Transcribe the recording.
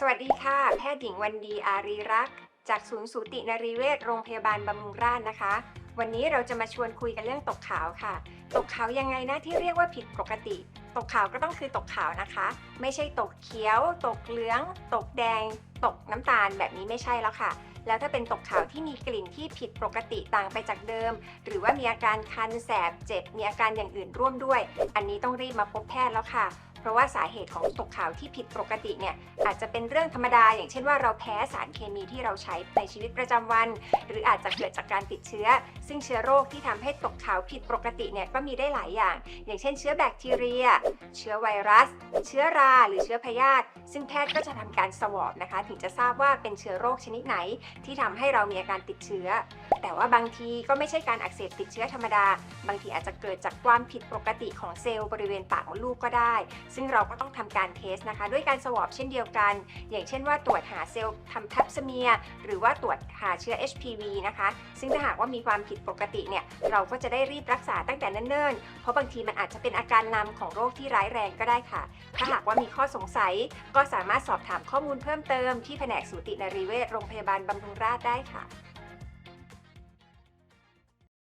สวัสดีค่ะ แพทย์หญิงวันดีอารีรักษ์ จากศูนย์สูตินรีเวชโรงพยาบาลบำรุงราษนะคะ วันนี้เราจะมาชวนคุยกันเรื่องตกขาวค่ะ ตกขาวยังไงนะที่เรียกว่าผิดปกติ ตกขาวก็ต้องคือตกขาวนะคะ ไม่ใช่ตกเขียว ตกเหลือง ตกแดง ตกน้ำตาลแบบนี้ไม่ใช่แล้วค่ะ แล้วถ้าเป็นตกขาวที่มีกลิ่นที่ผิดปกติต่างไปจากเดิม หรือว่ามีอาการคันแสบเจ็บมีอาการอย่างอื่นร่วมด้วย อันนี้ต้องรีบมาพบแพทย์แล้วค่ะ เพราะว่าสาเหตุของตกขาวที่ผิดปกติเนี่ยอาจจะเป็นเรื่องธรรมดา อย่างเช่นว่าเราแพ้สารเคมีที่เราใช้ในชีวิตประจำวัน หรืออาจจะเกิดจากการติดเชื้อ ซึ่งเชื้อโรคที่ทำให้ตกขาวผิดปกติเนี่ยก็มีได้หลายอย่าง อย่างเช่นเชื้อแบคทีเรีย เชื้อไวรัส เชื้อราหรือเชื้อพยาธิซึ่งแพทย์ก็จะทำการสวอปนะคะ ถึงจะทราบว่าเป็นเชื้อโรคชนิดไหน ที่ทำให้เรามีอาการติดเชื้อ แต่ว่าบางทีก็ไม่ใช่การอักเสบติดเชื้อธรรมดา บางทีอาจจะเกิดจากความผิดปกติของเซลล์บริเวณปากมดลูกก็ได้ซึ่งเราก็ต้องทำการเทสนะคะ ด้วยการสวอปเช่นเดียวกัน อย่างเช่นว่าตรวจหาเซลล์ทำทับสเมียหรือว่าตรวจหาเชื้อ HPV นะคะ ซึ่งถ้าหากว่ามีความผิดปกติเนี่ยเราก็จะได้รีบรักษาตั้งแต่เนิ่นๆ เพราะบางทีมันอาจจะเป็นอาการนำของโรคที่ร้ายแรงก็ได้ค่ะ ถ้าหากว่ามีข้อสงสัยก็สามารถสอบถามข้อมูลเพิ่มเติมที่แผนกสูตินรีเวชโรงพยาบาลบำรุงราษฎร์ได้ค่ะ